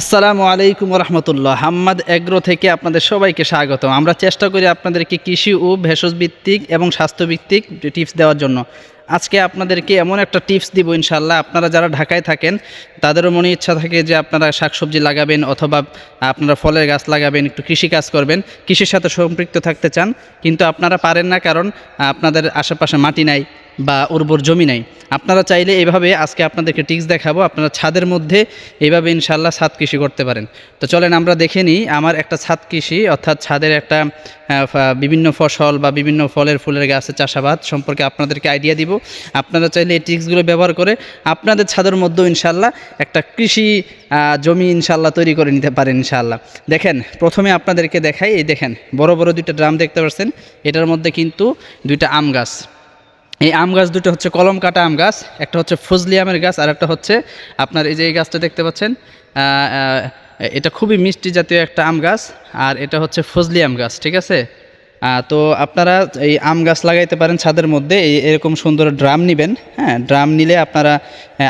আসসালামু আলাইকুম রহমতুল্লাহ হাম্মাদ এগ্রো থেকে আপনাদের সবাইকে স্বাগত। আমরা চেষ্টা করি আপনাদেরকে কৃষি ও ভেষজ ভিত্তিক এবং স্বাস্থ্যভিত্তিক টিপস দেওয়ার জন্য। আজকে আপনাদেরকে এমন একটা টিপস দিব ইনশাল্লাহ আপনারা যারা ঢাকায় থাকেন, তাদেরও মনে ইচ্ছা থাকে যে আপনারা শাকসবজি লাগাবেন অথবা আপনারা ফলের গাছ লাগাবেন, একটু কৃষি কাজ করবেন, কৃষির সাথে সম্পৃক্ত থাকতে চান। কিন্তু আপনারা পারেন না কারণ আপনাদের আশেপাশে মাটি নাই। বা উর্বর জমি নাই। আপনারা চাইলে এভাবে আজকে আপনাদেরকে টিক্স দেখাবো। আপনারা ছাদের মধ্যে এইভাবে ইনশাল্লাহ ছাদ কৃষি করতে পারেন। তো চলেন আমরা দেখে নিই, আমার একটা ছাদ কৃষি, অর্থাৎ ছাদের একটা বিভিন্ন ফসল বা বিভিন্ন ফলের ফুলের গাছের চাষাবাদ সম্পর্কে আপনাদেরকে আইডিয়া দিব। আপনারা চাইলে এই টিক্সগুলো ব্যবহার করে আপনাদের ছাদের মধ্যেও ইনশাল্লাহ একটা কৃষি জমি ইনশাল্লাহ তৈরি করে নিতে পারেন ইনশাল্লাহ দেখেন, প্রথমে আপনাদেরকে দেখাই, এই দেখেন, বড় বড় দুইটা ড্রাম দেখতে পাচ্ছেন। এটার মধ্যে কিন্তু দুইটা আম গাছ। এই আম গাছ দুটো হচ্ছে কলম কাটা আম গাছ, একটা হচ্ছে ফজলি আমের গাছ, আর একটা হচ্ছে আপনার এই যে এই গাছটা দেখতে পাচ্ছেন এটা খুবই মিষ্টি জাতীয় একটা আম গাছ, আর এটা হচ্ছে ফজলি আম গাছ, ঠিক আছে? তো আপনারা এই আম গাছ লাগাইতে পারেন ছাদের মধ্যে, এই এরকম সুন্দর ড্রাম নেবেন হ্যাঁ ড্রাম নিলে আপনারা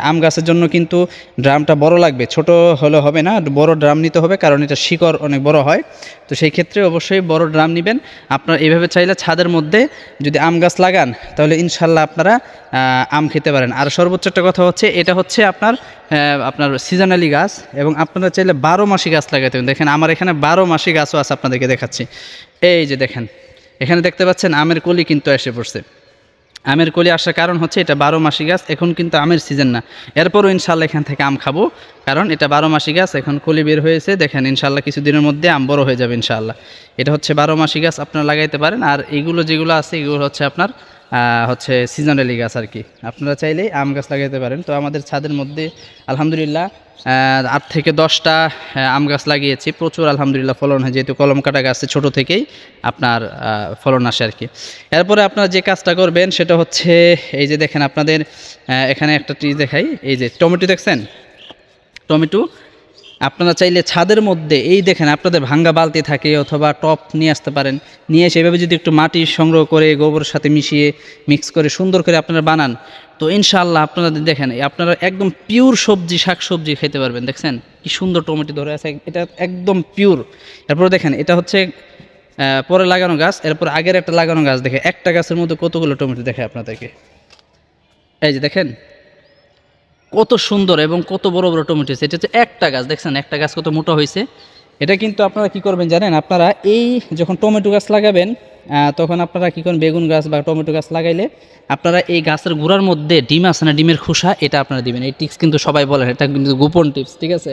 আম গাছের জন্য কিন্তু ড্রামটা বড় লাগবে, ছোট হলে হবে না, বড় ড্রাম নিতে হবে কারণ এটা শিকড় অনেক বড় হয়, তো সেই ক্ষেত্রে অবশ্যই বড় ড্রাম নেবেন, আপনারা এভাবে চাইলে ছাদের মধ্যে যদি আম গাছ লাগান, তাহলে ইনশাল্লাহ আপনারা আম খেতে পারেন, আর সর্বোচ্চ একটা কথা হচ্ছে, এটা হচ্ছে আপনার আপনার সিজনালি গাছ এবং আপনারা চাইলে বারো মাসি গাছ লাগাতে দেখেন, আমার এখানে বারো মাসি গাছও আছে আপনাদেরকে দেখাচ্ছি। এই যে দেখেন, এখানে দেখতে পাচ্ছেন আমের কলি কিন্তু এসে পড়ছে। আমের কলি আসার কারণ হচ্ছে এটা বারো মাসি গাছ, এখন কিন্তু আমের সিজন না। এরপরও ইনশাল্লাহ এখান থেকে আম খাব, কারণ এটা বারো মাসি গাছ, এখন কলি বের হয়েছে। দেখেন ইনশাল্লাহ কিছুদিনের মধ্যে আম বড় হয়ে যাবে ইনশাল্লাহ এটা হচ্ছে বারো মাসি গাছ, আপনারা লাগাইতে পারেন। আর এইগুলো যেগুলো আছে, এগুলো হচ্ছে আপনার হচ্ছে সিজনালি গাছ আর কি। আপনারা চাইলেই আম গাছ লাগাইতে পারেন। তো আমাদের ছাদের মধ্যে আলহামদুলিল্লাহ আট থেকে দশটা আম গাছ লাগিয়েছি। প্রচুর আলহামদুলিল্লাহ ফলন হয়, যেহেতু কলম কাটা গাছে ছোটো থেকেই আপনার ফলন আসে আর কি। এরপরে আপনারা যে কাজটা করবেন সেটা হচ্ছে, এই যে দেখেন আপনাদের এখানে একটা ট্রি দেখাই। এই যে টমেটো দেখছেন? টমেটো আপনারা চাইলে ছাদের মধ্যে, এই দেখেন আপনাদের ভাঙ্গা বালতি থাকে অথবা টপ নিয়ে আসতে পারেন। নিয়ে এসে এভাবে যদি একটু মাটি সংগ্রহ করে, গোবরের সাথে মিশিয়ে মিক্স করে, সুন্দর করে আপনারা বানান। তো ইনশাআল্লাহ আপনারা দেখেন, আপনারা একদম পিওর সবজি শাক সবজি খেতে পারবেন, দেখছেন? কি সুন্দর টমেটো ধরে আছে, এটা একদম পিওর এরপরে দেখেন, এটা হচ্ছে পরে লাগানো গাছ, এরপর আগের একটা লাগানো গাছ দেখে একটা গাছের মধ্যে কতগুলো টমেটো দেখে আপনাদেরকে। এই যে দেখেন কত সুন্দর এবং কত বড় বড় টমেটো হয়েছে। এটা হচ্ছে একটা গাছ, দেখছেন? একটা গাছ কত মোটা হয়েছে। এটা কিন্তু আপনারা কি করবেন জানেন? আপনারা এই যখন টমেটো গাছ লাগাবেন তখন আপনারা কী করেন বেগুন গাছ বা টমেটো গাছ লাগাইলে আপনারা এই গাছের গোড়ার মধ্যে ডিম আছে না, ডিমের খোসা, এটা আপনারা দিবেন। এই টিপস কিন্তু সবাই বলেন এটা কিন্তু গোপন টিপস ঠিক আছে?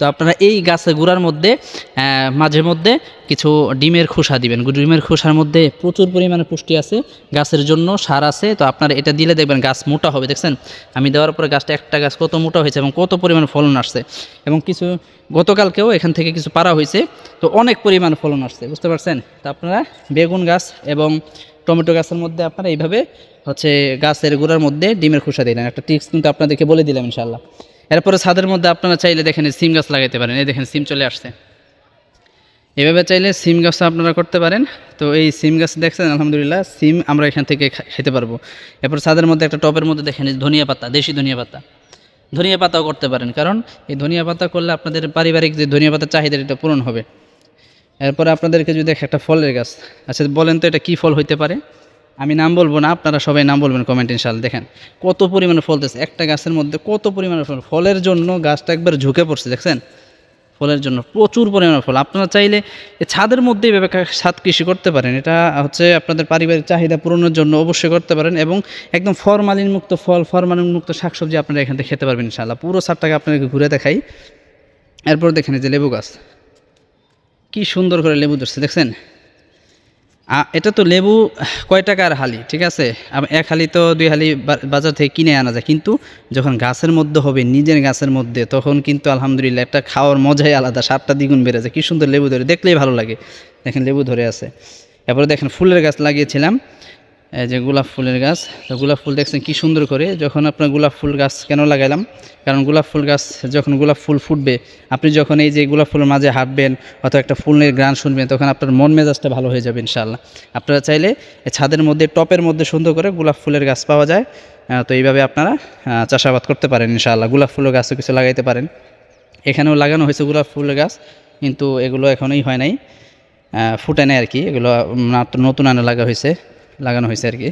তো আপনারা এই গাছের গোড়ার মধ্যে মাঝে মধ্যে কিছু ডিমের খোসা দিবেন। ডিমের খোসার মধ্যে প্রচুর পরিমাণে পুষ্টি আছে, গাছের জন্য সার আছে। তো আপনারা এটা দিলে দেখবেন গাছ মোটা হবে, দেখছেন? আমি দেওয়ার পরে গাছটা একটা গাছ কত মোটা হয়েছে এবং কত পরিমাণ ফলন আসছে এবং কিছু গতকালকেও এখান থেকে কিছু পারা হয়েছে, তো অনেক পরিমাণ ফলন আসছে, বুঝতে পারছেন? তো আপনারা বেগুন গাছ এবং টমেটো গাছের মধ্যে আপনারা এইভাবে হচ্ছে গাছের গোড়ার মধ্যে ডিমের খোসা দিলেন একটা টিপস কিন্তু আপনাদেরকে বলে দিলাম ইনশাল্লাহ এরপরে ছাদের মধ্যে আপনারা চাইলে দেখেন সিম গাছ লাগাইতে পারেন। এই দেখেন সিম চলে আসছে। এভাবে চাইলে সিম গাছ আপনারা করতে পারেন। তো এই সিম গাছ দেখছেন? আলহামদুলিল্লাহ, সিম আমরা এখান থেকে খেতে পারব। এরপর ছাদের মধ্যে একটা টবের মধ্যে দেখেন ধনিয়া পাতা, দেশি ধনিয়া পাতা। ধনিয়া পাতাও করতে পারেন। কারণ এই ধনিয়া পাতা করলে আপনাদের পারিবারিক যে ধনিয়া পাতার চাহিদা এটা পূরণ হবে। এরপরে আপনাদেরকে যদি দেখে একটা ফলের গাছ আচ্ছা বলেন তো এটা কী ফল হইতে পারে? আমি নাম বলব না, আপনারা সবাই নাম বলবেন কমেন্ট ইনশাল দেখেন কত পরিমাণে ফলতেছে একটা গাছের মধ্যে কত পরিমাণে ফল, ফলের জন্য গাছটা একবার ঝুঁকে পড়ছে, দেখছেন? ফলের জন্য প্রচুর পরিমাণে ফল, আপনারা চাইলে ছাদের মধ্যেই এভাবে ছাদ কৃষি করতে পারেন, এটা হচ্ছে আপনাদের পারিবারিক চাহিদা পূরণের জন্য অবশ্যই করতে পারেন এবং একদম ফরমালিন মুক্ত ফল ফরমালিন মুক্ত শাকসবজি আপনারা এখান থেকে খেতে পারবেন ইনশাআল্লাহ, পুরো ছাদটাকে আপনাদেরকে ঘুরে দেখাই। এরপর দেখেন যে লেবু গাছ, কি সুন্দর করে লেবু ধরছে, দেখছেন? এটা তো লেবু, কয় টাকার হালি, ঠিক আছে? এক হালি তো দুই হালি বাজার থেকে কিনে আনা যায়। কিন্তু যখন গাছের মধ্যে হবে, নিজের গাছের মধ্যে, তখন কিন্তু আলহামদুলিল্লাহ একটা খাওয়ার মজাই আলাদা সাতটা দ্বিগুণ বেড়ে যায়। কি সুন্দর লেবু ধরে, দেখলেই ভালো লাগে। দেখেন লেবু ধরে আছে। এরপরে দেখেন ফুলের গাছ লাগিয়েছিলাম। যে গোলাপ ফুলের গাছ, তো গোলাপ ফুল দেখছেন কি সুন্দর করে। যখন আপনার গোলাপ ফুল গাছ কেন লাগাইলাম? কারণ গোলাপ ফুল গাছ, যখন গোলাপ ফুল ফুটবে, আপনি যখন এই যে গোলাপ ফুলের মাঝে হাঁটবেন অথবা একটা ফুলের গান শুনবেন, তখন আপনার মন মেজাজটা ভালো হয়ে যাবে ইনশাল্লাহ আপনারা চাইলে ছাদের মধ্যে, টপের মধ্যে সুন্দর করে গোলাপ ফুলের গাছ পাওয়া যায়। তো এইভাবে আপনারা চাষাবাদ করতে পারেন ইনশাল্লাহ গোলাপ ফুলের গাছও কিছু লাগাইতে পারেন। এখানেও লাগানো হয়েছে গোলাপ ফুল গাছ, কিন্তু এগুলো এখনই হয় নাই। ফুটে নেই আর কি। এগুলো নতুন আনে লাগা হয়েছে। লাগানো হয়েছে আর কি।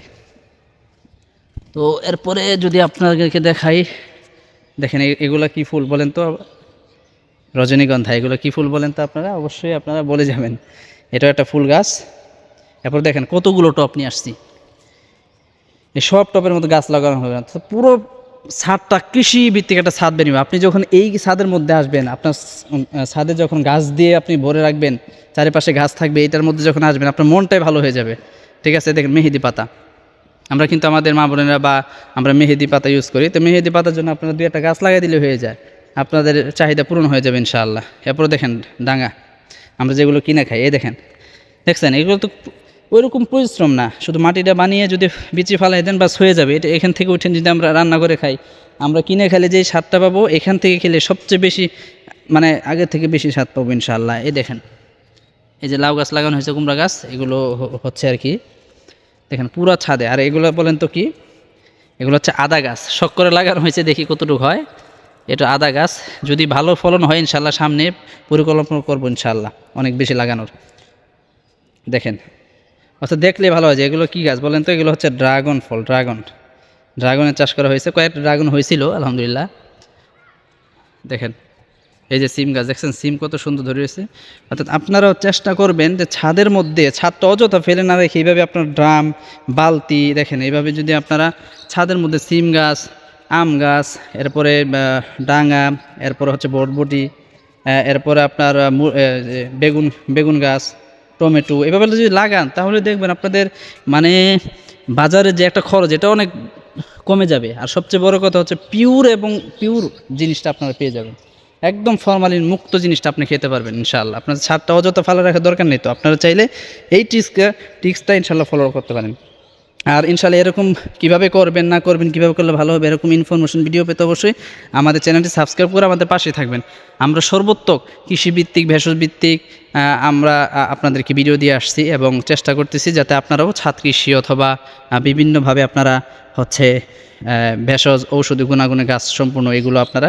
তো এরপরে যদি আপনাদেরকে দেখাই, দেখেন এগুলা কি ফুল বলেন তো? রজনীগন্ধা, এগুলো কি ফুল বলেন তো আপনারা? অবশ্যই আপনারা বলে যাবেন। এটা একটা ফুল গাছ। এরপর দেখেন কতগুলো টপ নিয়ে আসছি। এই সব টপের মধ্যে গাছ লাগানো হবে না। পুরো ছাদটা কৃষি ভিত্তিক একটা ছাদ বেরিয়ে আপনি যখন এই ছাদের মধ্যে আসবেন, আপনার ছাদে যখন গাছ দিয়ে আপনি ভরে রাখবেন, চারিপাশে গাছ থাকবে, এটার মধ্যে যখন আসবেন, আপনার মনটাই ভালো হয়ে যাবে। ঠিক আছে, দেখেন মেহেদি পাতা। আমরা কিন্তু আমাদের মা বোনেরা বা আমরা মেহেদি পাতা ইউজ করি। তো মেহেদি পাতার জন্য আপনারা দুই একটা গাছ লাগাই দিলে হয়ে যায়। আপনাদের চাহিদা পূরণ হয়ে যাবে ইনশাআল্লাহ। এরপর দেখেন ডাঙা। আমরা যেগুলো কিনে খাই এ দেখেন। দেখছেন, এগুলো তো ওইরকম পরিশ্রম না। শুধু মাটিটা বানিয়ে যদি বিচি ফালাই দেন, বাস হয়ে যাবে। এটা এখান থেকে উঠে যদি আমরা রান্না করে খাই, আমরা কিনে খেলে যেই স্বাদটা পাবো, এখান থেকে খেলে সবচেয়ে বেশি মানে আগের থেকে বেশি স্বাদ পাবো ইনশাআল্লাহ। এ দেখেন। এই যে লাউ গাছ লাগানো হয়েছে, কুমড়া গাছ, এগুলো হচ্ছে আর কি। দেখেন পুরো ছাদে। আর এগুলো বলেন তো কি? এগুলো হচ্ছে আদা গাছ। শখ করে লাগানো হয়েছে, দেখি কতটুকু হয়। এটা আদা গাছ। যদি ভালো ফলন হয়, ইনশাল্লাহ সামনে পরিকল্পনা করব, ইনশাল্লাহ। অনেক বেশি লাগানোর। দেখেন। অর্থাৎ দেখলে ভালো হয় যে এগুলো কী গাছ? বলেন তো, এগুলো হচ্ছে ড্রাগন ফল, ড্রাগন। ড্রাগনের চাষ করা হয়েছে। কয়েকটা ড্রাগন হয়েছিল, আলহামদুলিল্লাহ। দেখেন। এই যে সিম গাছ, দেখছেন সিম কত সুন্দর ধরে রয়েছে। অর্থাৎ আপনারাও চেষ্টা করবেন যে ছাদের মধ্যে, ছাদটা অযথা ফেলে না রেখে এইভাবে আপনার ড্রাম, বালতি, দেখেন এইভাবে যদি আপনারা ছাদের মধ্যে সিম গাছ, আম গাছ, এরপরে ডাঙা, এরপরে হচ্ছে বটবটি এরপরে আপনার বেগুন বেগুন গাছ, টমেটো, এভাবে যদি লাগান, তাহলে দেখবেন আপনাদের মানে বাজারে যে একটা খরচ, এটা অনেক কমে যাবে। আর সবচেয়ে বড় কথা হচ্ছে পিওর এবং পিওর জিনিসটা আপনারা পেয়ে যাবেন। একদম ফরমালিন মুক্ত জিনিসটা আপনি খেতে পারবেন ইনশাল্লাহ আপনার ছাদটা অযথা ফালা রাখার দরকার নেই তো। আপনারা চাইলে এই টিক্সটা ইনশাল্লাহ ফলো করতে পারেন। আর ইনশাল্লাহ এরকম কীভাবে করবেন, না করবেন, কীভাবে করলে ভালো হবে, এরকম ইনফরমেশন ভিডিও পেতে অবশ্যই আমাদের চ্যানেলটি সাবস্ক্রাইব করে আমাদের পাশে থাকবেন। আমরা সর্বোত্তক কৃষিভিত্তিক ভেষজ ভিত্তিক আমরা আপনাদেরকে ভিডিও দিয়ে আসছি এবং চেষ্টা করতেছি যাতে আপনারাও ছাদ কৃষি অথবা বিভিন্নভাবে আপনারা হচ্ছে ভেষজ ঔষধি গুণাগুণে গাছ সম্পূর্ণ এগুলো আপনারা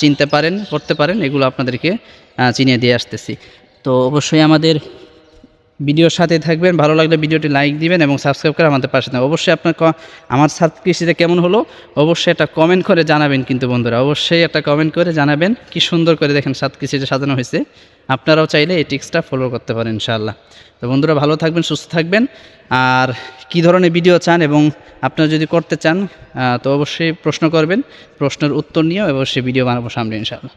চিনতে পারেন, করতে পারেন, এগুলো আপনাদেরকে চিনিয়ে দিয়ে আসতেছি। তো অবশ্যই আমাদের ভিডিওর সাথে থাকবেন। ভালো লাগলে ভিডিওটি লাইক দিবেন এবং সাবস্ক্রাইব করে আমাদের পাশে থাকবেন। অবশ্যই আপনার আমার কৃষিতে কেমন হলো? অবশ্যই একটা কমেন্ট করে জানাবেন কিন্তু বন্ধুরা। অবশ্যই একটা কমেন্ট করে জানাবেন কি সুন্দর করে দেখেন সাত কৃষিতে সাজানো হয়েছে। আপনারাও চাইলে এই টিক্সটা ফলো করতে পারেন ইনশাআল্লাহ। তো বন্ধুরা, ভালো থাকবেন, সুস্থ থাকবেন। আর কি ধরনের ভিডিও চান এবং আপনারা যদি করতে চান তো অবশ্যই প্রশ্ন করবেন। প্রশ্নের উত্তর নিয়েও অবশ্যই ভিডিও বানাবো সামনে ইনশাআল্লাহ।